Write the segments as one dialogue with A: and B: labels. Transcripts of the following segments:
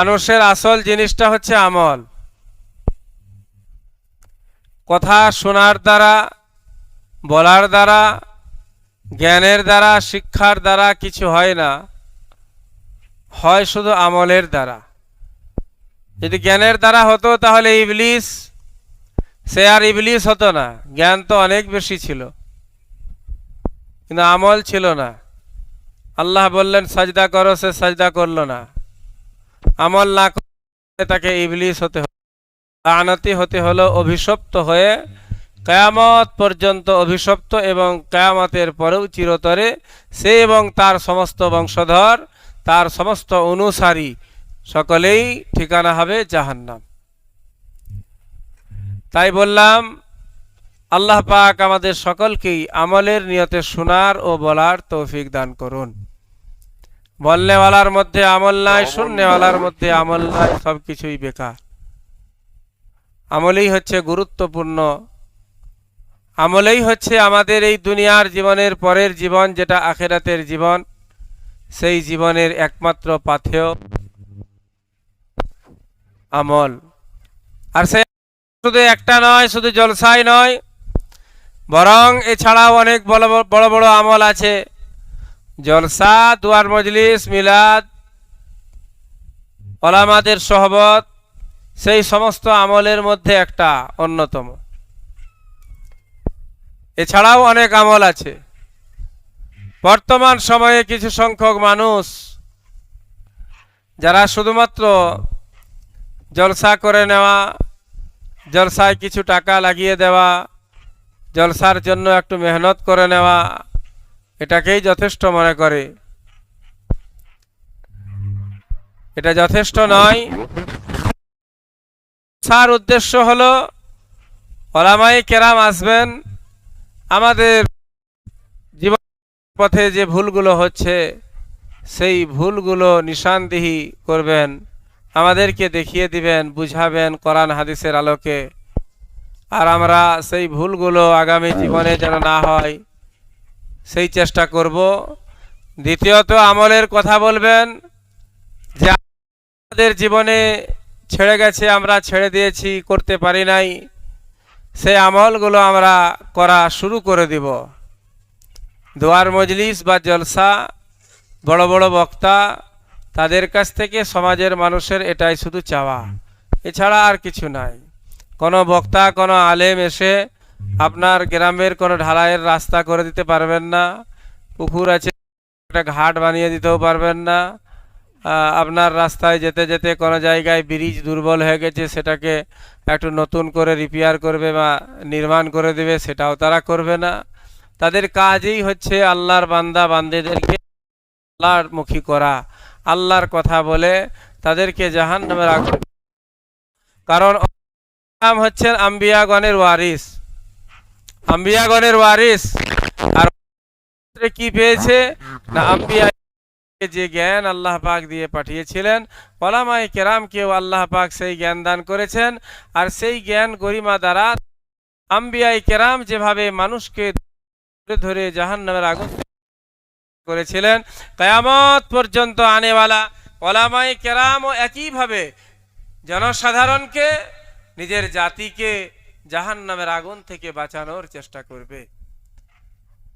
A: মানুষের আসল জিনিসটা হচ্ছে আমল। কথা শোনার দ্বারা, বলার দ্বারা, জ্ঞানের দ্বারা, শিক্ষার দ্বারা কিছু হয় না। হয় শুধু আমলের দ্বারা। যদি জ্ঞানের দ্বারা হতো তাহলে ইবলিস, সে আর ইবলিস হতো না। জ্ঞান তো অনেক বেশি ছিল। কিন্তু আমল ছিল না। আল্লাহ বললেন, সাজদা করো, সে সাজদা করল না। আমল না করে তাকে ইবলিস হতে হলো আনতি হতে হলো, অভিশপ্ত হয়ে কেয়ামত পর্যন্ত অভিশপ্ত এবং কেয়ামতের পরেও চিরতরে সে এবং তার সমস্ত বংশধর, তার সমস্ত অনুসারী সকলেই ঠিকানা হবে জাহান্নাম। তাই বললাম, আল্লাহ পাক আমাদের সকলকেই আমলের নিয়তে শোনার ও বলার তৌফিক দান করুন। বলনেওয়ালার মধ্যে আমল নাই শূন্যওয়ালার মধ্যে আমল নাই সব কিছুই বেকার। আমলেই হচ্ছে গুরুত্বপূর্ণ। আমলেই হচ্ছে আমাদের এই দুনিয়ার জীবনের পরের জীবন যেটা আখেরাতের জীবন সেই জীবনের একমাত্র পাথেয় আমল। আর সে শুধু একটা নয় শুধু জলসাই নয় বরং এছাড়াও অনেক বড় বড় আমল আছে। জলসা, দুয়ার মজলিস, মিলাদ, ওলামাদের সহবত, সেই সমস্ত আমলের মধ্যে একটা অন্যতম। এছাড়াও অনেক আমল আছে। বর্তমান সময়ে কিছু সংখ্যক মানুষ যারা শুধুমাত্র জলসা করে নেওয়া, জলসায় কিছু টাকা লাগিয়ে দেওয়া, জলসার জন্য একটু মেহনত করে নেওয়া এটাকেই যথেষ্ট মনে করে। এটা যথেষ্ট নয়। সার উদ্দেশ্য হলো ওলামাই কেরাম আসবেন, আমাদের জীবন পথে যে ভুলগুলো হচ্ছে, সেই ভুলগুলো নিশানদিহি করবেন, আমাদেরকে দেখিয়ে দিবেন, বুঝাবেন কোরআন হাদিসের আলোকে। আর আমরা সেই ভুলগুলো আগামী জীবনে যেন না হয় সেই চেষ্টা করব। দ্বিতীয়ত আমলের কথা বলবেন, যে আমাদের জীবনে ছেড়ে গেছে, আমরা ছেড়ে দিয়েছি, করতে পারি নাই সেই আমলগুলো আমরা করা শুরু করে দিব। দোয়ার মজলিস বা জলসা, বড় বড় বক্তা, তাদের কাছ থেকে সমাজের মানুষের এটাই শুধু চাওয়া। এছাড়া আর কিছু নাই। কোনো বক্তা, কোনো আলেম এসে আপনার গ্রামের কোনো ঢালাইয়ের রাস্তা করে দিতে পারবেন না, পুকুর আছে, একটা ঘাট বানিয়ে দিতেও পারবেন না আপনার রাস্তায় যেতে যেতে কোনো জায়গায় ব্রিজ দুর্বল হয়ে গেছে, সেটাকে একটু নতুন করে রিপেয়ার করবে বা নির্মাণ করে দেবে, সেটাও তারা করবে না। তাদের কাজই হচ্ছে আল্লাহর বান্দা, বান্দেদেরকে আল্লাহর মুখী করা, আল্লাহর কথা বলে তাদেরকে জাহান নামে রাখবে কারণ হচ্ছেন আম্বিয়াগণের ওয়ারিস। আম্বিয়াগণের ওয়ারিস। আর কি পেয়েছে? না, আম্বিয়া যে জ্ঞান আল্লাহ পাক দিয়ে পাঠিয়েছিলেন। ওলামাই কেরামকেও আল্লাহ পাক সেই জ্ঞান দান করেছেন। আর সেই জ্ঞান গরিমা দ্বারা আম্বিয়াই কেরাম যেভাবে মানুষকে ধরে ধরে জাহান নামের আগুন করেছিলেন, কয়ামত পর্যন্ত আনেওয়ালা ওলামাই কেরামও একইভাবে জনসাধারণকে, নিজের জাতিকে জাহান নামের আগুন থেকে বাঁচানোর চেষ্টা করবে।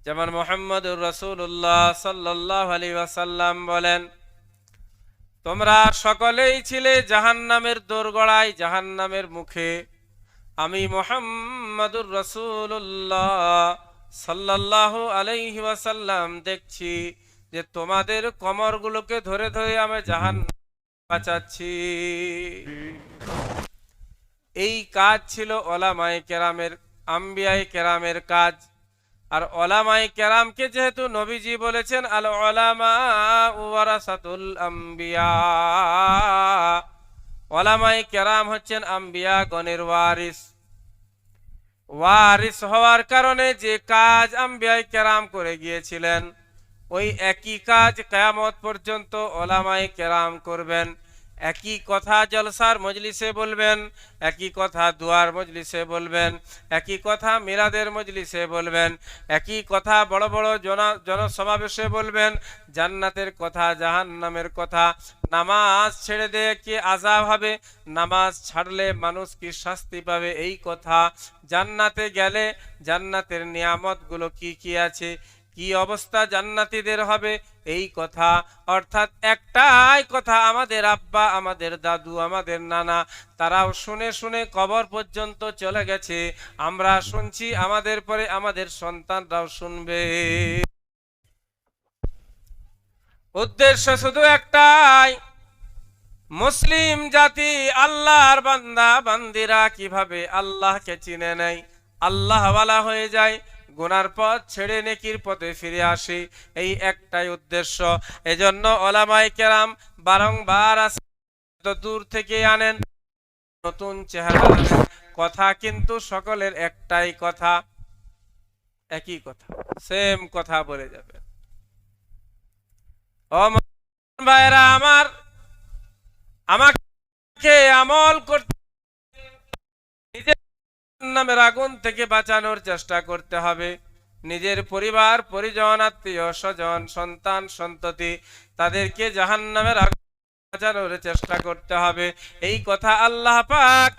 A: যেমন মোহাম্মদ রসুল্লাহ সাল্লাহ ওয়াসাল্লাম বলেন, তোমরা সকলেই ছিলে জাহান নামের দোরগড়ায় জাহান নামের মুখে। আমি মোহাম্মদুর রসুল্লাহ সাল্লাহ আলাইহি ওয়াসাল্লাম দেখছি যে তোমাদের কমরগুলোকে ধরে ধরে আমি জাহান বাঁচাচ্ছি। এই কাজ ছিল ওলামাই কেরামের আম্বিয়াই কেরামের কাজ। আর ওলামাই কেরামকে যেহেতু নবীজি বলেছেন আল ওলামা ওয়ারাসাতুল আম্বিয়া। ওলামাই কেরাম হচ্ছেন আম্বিয়া গণের ওয়ারিস। ওয়ারিস হওয়ার কারণে যে কাজ আম্বিয়াই কেরাম করে গিয়েছিলেন, ওই একই কাজ কেয়ামত পর্যন্ত ওলামাই কেরাম করবেন। একই কথা জলসার মজলিসে বলবেন, একই কথা দুয়ার মজলিসে বলবেন, একই কথা মিলাদের মজলিসে বলবেন, একই কথা বড় বড় জন, জনসমাবেশে বলবেন, জান্নাতের কথা, জাহান্নামের কথা, নামাজ ছেড়ে দিয়ে কি আজাব হবে? নামাজ ছাড়লে মানুষ কি শাস্তি পাবে? এই কথা জান্নাতে গেলে জান্নাতের নিয়ামতগুলো কি কি আছে? কি অবস্থা জান্নাতীদের হবে? এই কথা। অর্থাৎ একটাই কথা, আমাদের আব্বা, আমাদের দাদু, আমাদের নানা, তারাও শুনে শুনে কবর পর্যন্ত চলে গেছে। আমরা শুনছি আমাদের পরে আমাদের সন্তানরাও শুনবে। উদ্দেশ্য শুধু একটাই, মুসলিম জাতি আল্লাহর বান্দা, বান্দিরা কীভাবে আল্লাহকে চিনে নেয়? আল্লাহওয়ালা হয়ে যায় গুনার পথ ছেড়ে নেকির পথে ফিরে আসি। এই একটাই উদ্দেশ্য। এজন্য ওলামাই কেরাম বারংবার আসে দূর থেকে আনেন, নতুন চেহারা কথা কিন্তু সকলের একটাই কথা, একই কথা সেম কথা বলে যাবে। ও ভাইরা আমার, আমাকে আমল করতে নামের আগুন থেকে বাঁচানোর চেষ্টা করতে হবে। নিজের পরিবার, পরিজন, আত্মীয়, স্বজন, সন্তান, সন্ততি, তাদেরকে জাহান নামের আগুন বাঁচানোর চেষ্টা করতে হবে। এই কথা আল্লাহ পাক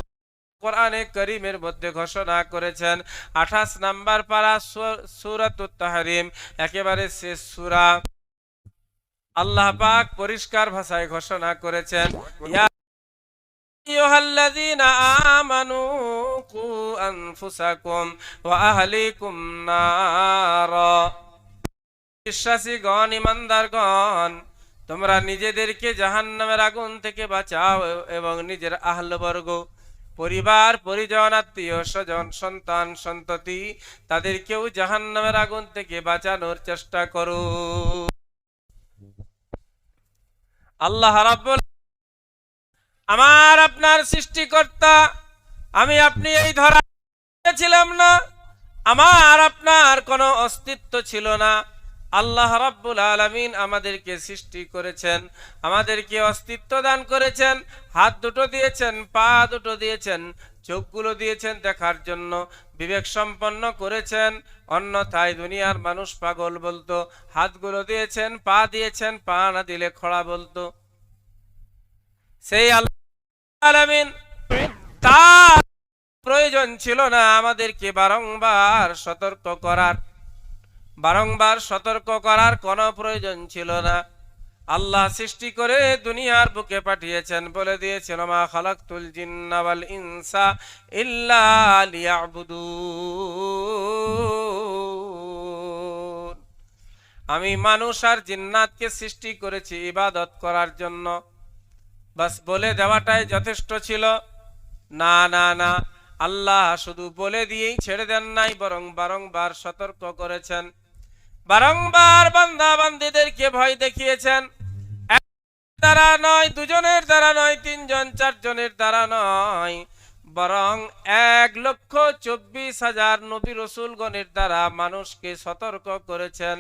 A: কোরআনে করিমের মধ্যে ঘোষণা করেছেন। আঠাশ নাম্বার পারা সুরাত তাহারিম, একেবারে শেষ সুরা। আল্লাহ পাক পরিষ্কার ভাষায় ঘোষণা করেছেন, ইয়া আইয়ুহাল্লাযীনা আমানু কু আনফুসাকুম ওয়া আহলিকুম নারা। বিশ্বাসীগণ, ইমানদারগণ, তোমরা নিজেদেরকে জাহান্নামের আগুন থেকে বাঁচাও এবং নিজের আহলবর্গ, পরিবার, পরিজন, আত্মীয়, স্বজন, সন্তান, সন্ততি, তাদেরকেও জাহান্নামের আগুন থেকে বাঁচানোর চেষ্টা করো। আল্লাহ রাব্বুল আমার আপনার সৃষ্টিকর্তা, আমি আপনি এই ধরা ছিলাম না। আমার আপনার কোনো অস্তিত্ব ছিল না। আল্লাহ রাব্বুল আলামিন আমাদেরকে সৃষ্টি করেছেন, আমাদেরকে অস্তিত্ব দান করেছেন, হাত দুটো দিয়েছেন, পা দুটো দিয়েছেন, চোখগুলো দিয়েছেন দেখার জন্য, বিবেক সম্পন্ন করেছেন, অন্যথায় দুনিয়ার মানুষ পাগল বলতো, হাতগুলো দিয়েছেন, পা দিয়েছেন, পা না দিলে খড়া বলতো। সেই আল্লাহ আলামিন। তার প্রয়োজন ছিল না আমাদেরকে বারংবার সতর্ক করার। বারংবার সতর্ক করার কোনো প্রয়োজন ছিল না। আল্লাহ সৃষ্টি করে দুনিয়ার বুকে পাঠিয়েছেন, বলে দিয়েছেন মা খালাকতুল জিন্না ওয়াল ইনসা ইল্লা লিয়াবুদুন। আমি মানুষ আর জিন্নাতকে সৃষ্টি করেছি ইবাদত করার জন্য। বাস বলে দেওয়াটাই যথেষ্ট ছিল। না না না, আল্লাহ শুধু বলে দিয়েই ছেড়ে দেন নাই, বরং বারংবার সতর্ক করেছেন। বারংবার বান্দা বান্দিদেরকে ভয় দেখিয়েছেন। দ্বারা নয়, দুজনের দ্বারা নয়, তিনজন, চারজনের দ্বারা নয়, বরং এক লক্ষ চব্বিশ হাজার নবী রসুলগণের দ্বারা মানুষকে সতর্ক করেছেন,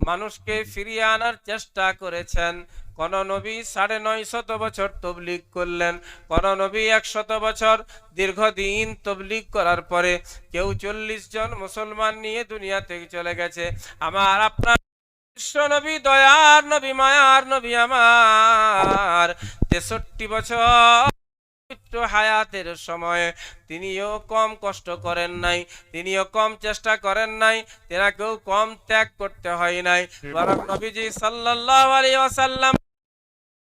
A: মানুষকে ফিরিয়ে আনার চেষ্টা করেছেন। কোন নবী সাড়ে নয় শত বছর তবলিগ করলেন। কোন নবী একশত বছর দীর্ঘদিন তবলিগ করার পরে কেউ চল্লিশ জন মুসলমান নিয়ে দুনিয়া থেকে চলে গেছে। আমার, আপনার বিশ্ব নবী, দয়ার নবী, মায়ার নবী আমার। তেষট্টি বছর হায়াতের সময়ে তিনিও কম কষ্ট করেন নাই, তিনিও কম চেষ্টা করেন নাই তেনাকেও কম ত্যাগ করতে হয় নাই। বরং নবীজি সাল্লাল্লাহু আলাইহি ওয়াসাল্লাম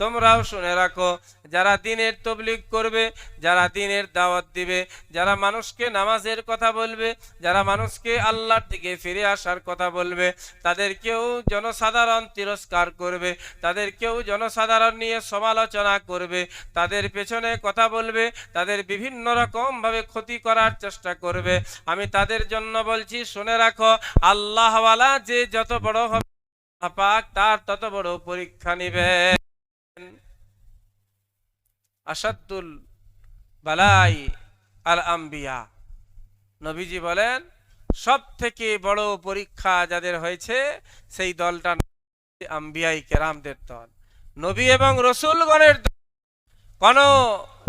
A: তোমরাও শুনে রাখো, যারা দিনের তবলিগ করবে, যারা দিনের দাওয়াত দিবে, যারা মানুষকে নামাজের কথা বলবে, যারা মানুষকে আল্লাহর দিকে ফিরে আসার কথা বলবে তাদেরকেও জনসাধারণ তিরস্কার করবে তাদেরকেও জনসাধারণ নিয়ে সমালোচনা করবে, তাদের পেছনে কথা বলবে, তাদের বিভিন্ন রকমভাবে ক্ষতি করার চেষ্টা করবে। আমি তাদের জন্য বলছি, শুনে রাখো, আল্লাহওয়ালা যে যত বড় হবে পাক তার তত বড় পরীক্ষা নিবেন আসাদুল বালাই আল আম্বিয়া। নবীজি বলেন সব থেকে বড় পরীক্ষা যাদের হয়েছে, সেই দলটা আম্বিয়াই কেরামদের দল। নবী এবং রসুলগণের। কোন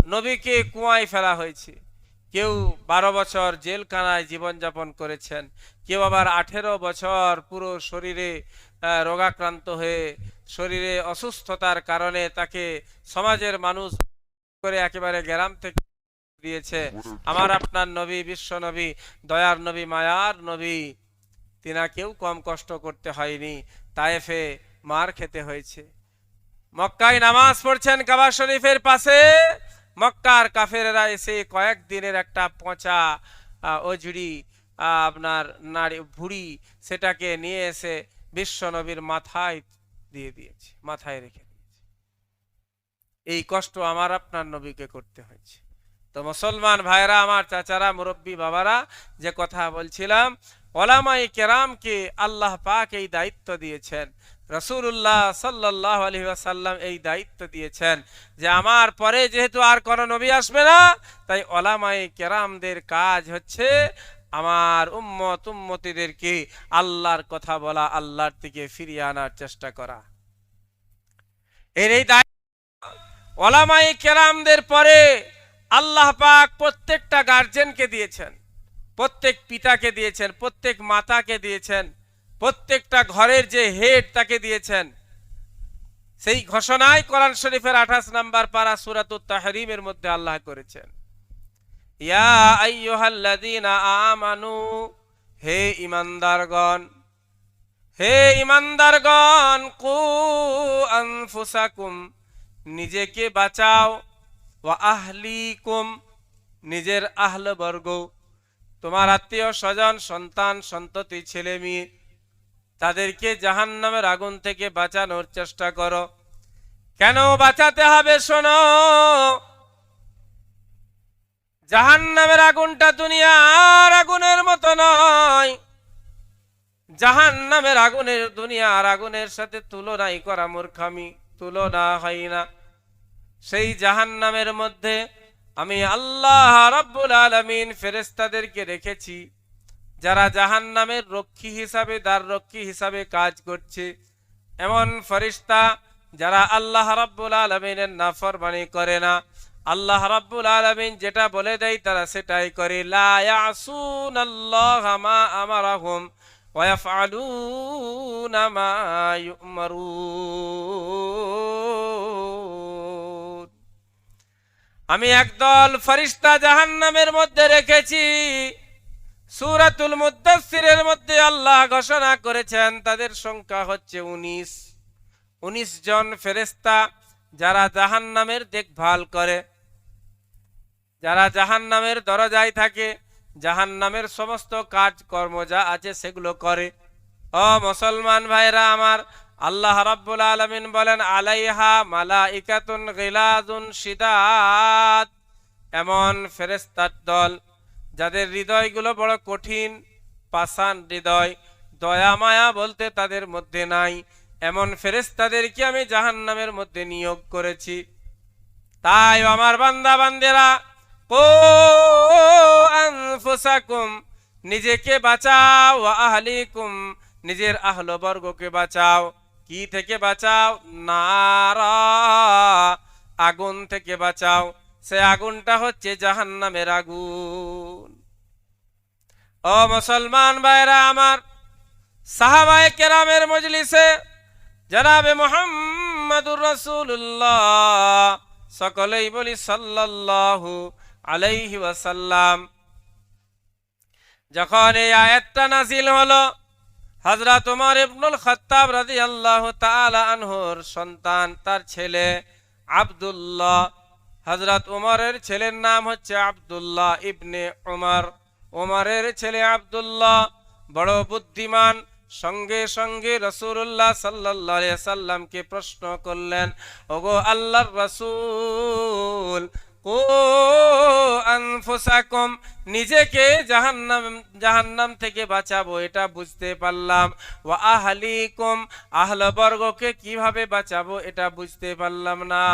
A: নবীকে কুয়ায় ফেলা হয়েছে। কেউ বারো বছর জেলখানায় জীবনযাপন করেছেন, কেউ আবার আঠেরো বছর পুরো শরীরে রোগাক্রান্ত হয়ে শরীরে অসুস্থতার কারণে তাকে সমাজের মানুষ করে একেবারে গ্রাম থেকে দিয়েছে। আমার আপনার নবী, বিশ্ব নবী, দয়ার নবী, মায়ার নবী, তিনাকেও কম কষ্ট করতে হয়নি, তায়েফে মার খেতে হয়েছে। মক্কায় নামাজ পড়ছেন কাবা শরীফের পাশে। মক্কার কাফেরেরা এসে কয়েকদিনের একটা পচা অজুড়ি আপনার নারী, ভুড়ি সেটাকে নিয়ে এসে বিশ্ব নবীর মাথায় দিয়ে দিয়েছে, মাথায় রেখে দিয়েছে। এই কষ্ট আমার আপনার নবীকে করতে হয়েছে। তো মুসলমান ভাইরা আমার চাচারা, মুরব্বী বাবারা, যে কথা বলছিলাম ওলামাই কেরামকে আল্লাহ পাক এই দায়িত্ব দিয়েছেন রসুল্লাহ সাল্লাহ আলহি আসাল্লাম এই দায়িত্ব দিয়েছেন যে আমার পরে যেহেতু আর কোনো নবী আসবে না, তাই ওলামাই কেরামদের কাজ হচ্ছে আমার উম্মত উম্মতিদেরকে আল্লাহর কথা বলা, আল্লাহর দিকে ফিরিয়ে আনার চেষ্টা করা। এর এই দায়িত্ব ওলামাই কেরামদের পরে আল্লাহ পাক প্রত্যেকটা গার্জেনকে দিয়েছেন, প্রত্যেক পিতাকে দিয়েছেন, প্রত্যেক মাতাকে দিয়েছেন। প্রত্যেকটা ঘরের যে হেড তাকে দিয়েছেন। সেই ঘোষণায় কোরআন শরীফের আঠাশ নাম্বার পারা সুরাতুত তাহরিমের মধ্যে আল্লাহ করেছেন। ইয়া আইয়ুহাল্লাযীনা আমানু, হে ইমানদারগণ হে ইমানদারগণ কু আনফুসাকুম, নিজেকে বাঁচাও, ওয়া আহলিকুম, নিজের আহল বর্গ তোমার আত্মীয় স্বজন, সন্তান, সন্ততি ছেলে মেয়ে তাদেরকে জাহান নামের আগুন থেকে বাঁচানোর চেষ্টা করো। কেন বাঁচাতে হবে শোনো? জাহান নামের আগুনটা দুনিয়ার আগুনের মতো নয়। জাহান নামের আগুনের, দুনিয়ার আগুনের সাথে তুলনাই করা মূর্খামি, তুলনা হয় না। সেই জাহান নামের মধ্যে আমি আল্লাহ রাব্বুল আলামিন ফেরেস্তাদেরকে রেখেছি। যারা জাহান নামের রক্ষী হিসাবে, দ্বার রক্ষী হিসাবে কাজ করছে, এমন ফরিস্তা যারা আল্লাহ রাব্বুল আলমিনের নাফরমানি করে না। আল্লাহ রাব্বুল আলামিন যেটা বলে দেয়, তারা সেটাই করে। আমি একদল ফরিস্তা জাহান্নামের মধ্যে রেখেছি। সূরাতুল মুদ্দাসসিরের মধ্যে আল্লাহ ঘোষণা করেছেন, তাদের সংখ্যা হচ্ছে উনিশ। উনিশ জন ফেরেস্তা যারা জাহান্নামের দেখভাল করে। যারা জাহান্নামের দরজায় থাকে, জাহান্নামের সমস্ত কাজকর্ম যা আছে সেগুলো করে। ও মুসলমান ভাইরা আমার, আল্লাহ রাব্বুল আলামিন বলেন, আলাইহা মালাইকাতুন গিলাজুন শিদাত এমন ফেরেস্তার দল যাদের হৃদয়গুলো বড় কঠিন, পাষাণ হৃদয়, দয়া মায়া বলতে তাদের মধ্যে নাই। এমন ফেরেস্তাদেরকে আমি জাহান্নামের মধ্যে নিয়োগ করেছি। তাই আমার বান্দা বান্দেরা নিজেকে বাঁচাও আহলিকুম, নিজের আহল বর্গকে বাঁচাও। কি থেকে বাঁচাও? নারা, আগুন থেকে বাঁচাও। সে আগুনটা হচ্ছে জাহান্নামের আগুন। ও মুসলমান ভাইরা আমার, সাহাবায়ে কেরামের মজলিসে জনাবে মোহাম্মদুর রাসূলুল্লাহ সকলেই বলি সাল্লাল্লাহু আলাইহি ওয়াসাল্লাম। যখন এই আয়াতটা নাজিল হলো, হযরত ওমর ইবনুল খাত্তাব রাদিয়াল্লাহু তাআলা আনহুর সন্তান, তার ছেলে আব্দুল্লাহ, হযরত ওমরের ছেলের নাম হচ্ছে আব্দুল্লাহ ইবনে ওমর ওমরের ছেলে আবদুল্লাহ বড় বুদ্ধিমান, সঙ্গে সঙ্গে রসুল্লাহ সাল্লাহ সাল্লামকে প্রশ্ন করলেন, ওগো আল্লাহর রসুল কো আনফুসাকুম, নিজেকে জাহান্নাম জাহান্নাম থেকে বাঁচাবো, এটা বুঝতে পারলাম। ওয়া আহলিকুম, আহলবর্গকে কীভাবে বাঁচাবো, এটা বুঝতে পারলাম না।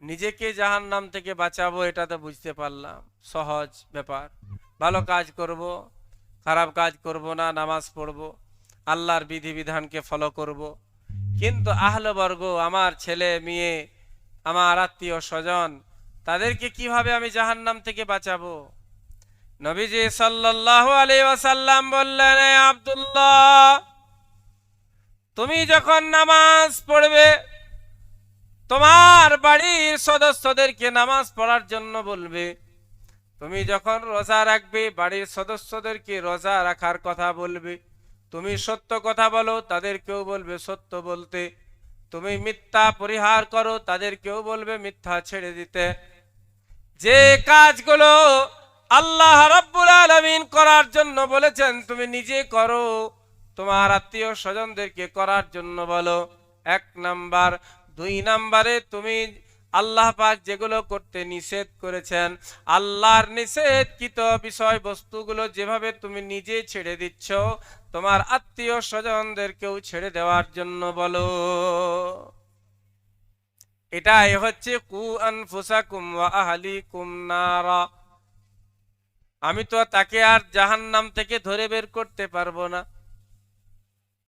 A: নিজেকে জাহান্নাম থেকে বাঁচাবো এটা তো বুঝতে পারলাম। সহজ ব্যাপার। ভালো কাজ করব, খারাপ কাজ করব না, নামাজ পড়ব, আল্লাহর বিধিবিধানকে ফলো করব। কিন্তু আহলবর্গ, আমার ছেলে, মেয়ে, আমার আত্মীয় স্বজন, তাদেরকে কীভাবে আমি জাহান্নাম থেকে বাঁচাবো? নবীজি সাল্লাল্লাহু আলাইহি ওয়াসাল্লাম বললেন, "এ আব্দুল্লাহ, তুমি যখন নামাজ পড়বে তোমার বাড়ির সদস্যদেরকে নামাজ পড়ার জন্য বলবে, তুমি যখন রোজা রাখবে, বাড়ির সদস্যদেরকে রোজা রাখার কথা বলবে। তুমি সত্য কথা বলো, তাদেরকেও বলবে সত্য বলতে। তুমি মিথ্যা পরিহার করো, তাদেরকেও বলবে মিথ্যা ছেড়ে দিতে। যে কাজগুলো আল্লাহ রাব্বুল আলামিন করার জন্য বলেছেন, তুমি নিজে করো, তোমার আত্মীয় স্বজনদেরকে করার জন্য বলো। এক নাম্বার দুই নাম্বারে তুমি আল্লাহ পাক যেগুলো করতে নিষেধ করেছেন, আল্লাহর নিষেধকৃত বিষয়বস্তুগুলো যেভাবে তুমি নিজে ছেড়ে দিচ্ছ, তোমার আত্মীয় স্বজনদেরকেও ছেড়ে দেওয়ার জন্য বলো। এটাই হচ্ছে কু আনফুসাকুম ওয়া আহলিকুম নারা। আমি তো তাকে আর জাহান্নাম থেকে ধরে বের করতে পারব না।